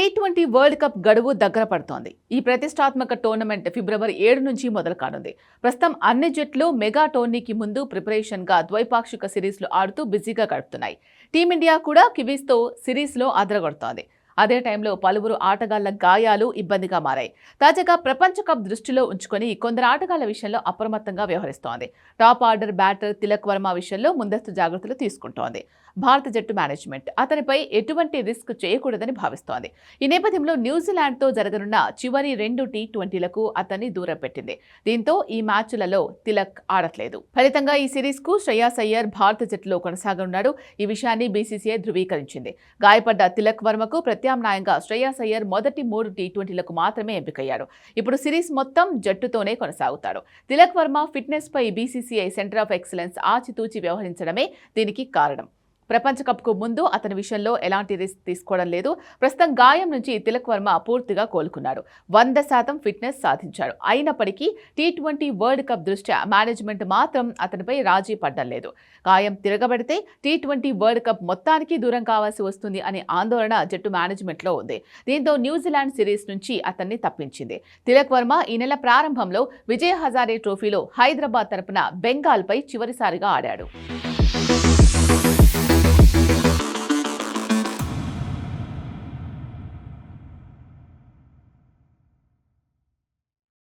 Tea twenty world cup గడువు దగ్గర పడుతోంది. ఈ ప్రతిష్టాత్మక టోర్నమెంట్ ఫిబ్రవరి ఏడు నుంచి మొదలు కానుంది. ప్రస్తుతం అన్ని జట్లు మెగా టోర్నీకి ముందు ప్రిపరేషన్గా ద్వైపాక్షిక సిరీస్లు ఆడుతూ బిజీగా గడుపుతున్నాయి. టీమిండియా కూడా కివీస్తో సిరీస్లో అదరగొడుతోంది. అదే టైంలో పలువురు ఆటగాళ్ళ గాయాలు ఇబ్బందిగా మారాయి. తాజాగా ప్రపంచ కప్ దృష్టిలో ఉంచుకొని కొందరు ఆటగాళ్ళ విషయంలో అప్రమత్తంగా వ్యవహరిస్తోంది. Top order batter Tilak Varma విషయంలో ముందస్తు జాగ్రత్తలు తీసుకుంటోంది. భారత జట్టు మేనేజ్మెంట్ అతనిపై ఎటువంటి రిస్క్ చేయకూడదని భావిస్తోంది. ఈ నేపథ్యంలో న్యూజిలాండ్తో జరగనున్న చివరి రెండు టీ ట్వంటీలకు అతన్ని దూరం పెట్టింది. దీంతో ఈ మ్యాచ్లలో తిలక్ ఆడట్లేదు. ఫలితంగా ఈ సిరీస్కు శ్రేయాస్ అయ్యర్ భారత జట్టులో కొనసాగనున్నాడు. ఈ విషయాన్ని బీసీసీఐ ధృవీకరించింది. గాయపడ్డ తిలక్ వర్మకు ప్రత్యామ్నాయంగా శ్రేయాస్ అయ్యర్ మొదటి మూడు టీ ట్వంటీలకు మాత్రమే ఎంపికయ్యాడు ఇప్పుడు సిరీస్ మొత్తం జట్టుతోనే కొనసాగుతాడు తిలక్ వర్మ ఫిట్నెస్ పై బీసీసీఐ సెంటర్ ఆఫ్ ఎక్సలెన్స్ ఆచితూచి వ్యవహరించడమే దీనికి కారణం. ప్రపంచ కప్కు ముందు అతని విషయంలో ఎలాంటి రిస్క్ తీసుకోవడం లేదు. ప్రస్తుతం గాయం నుంచి తిలక్ వర్మ పూర్తిగా కోలుకున్నాడు వంద శాతం ఫిట్నెస్ సాధించాడు అయినప్పటికీ టీ ట్వంటీ వరల్డ్ కప్ దృష్ట్యా మేనేజ్మెంట్ మాత్రం అతనిపై రాజీ పడ్డం లేదు. గాయం తిరగబడితే టీ ట్వంటీ వరల్డ్ కప్ మొత్తానికి దూరం కావాల్సి వస్తుంది అనే ఆందోళన జట్టు మేనేజ్మెంట్లో ఉంది. దీంతో న్యూజిలాండ్ సిరీస్ నుంచి అతన్ని తప్పించింది. తిలక్ వర్మ ఈ నెల ప్రారంభంలో విజయ్ హజారే ట్రోఫీలో హైదరాబాద్ తరపున బెంగాల్పై చివరిసారిగా ఆడాడు.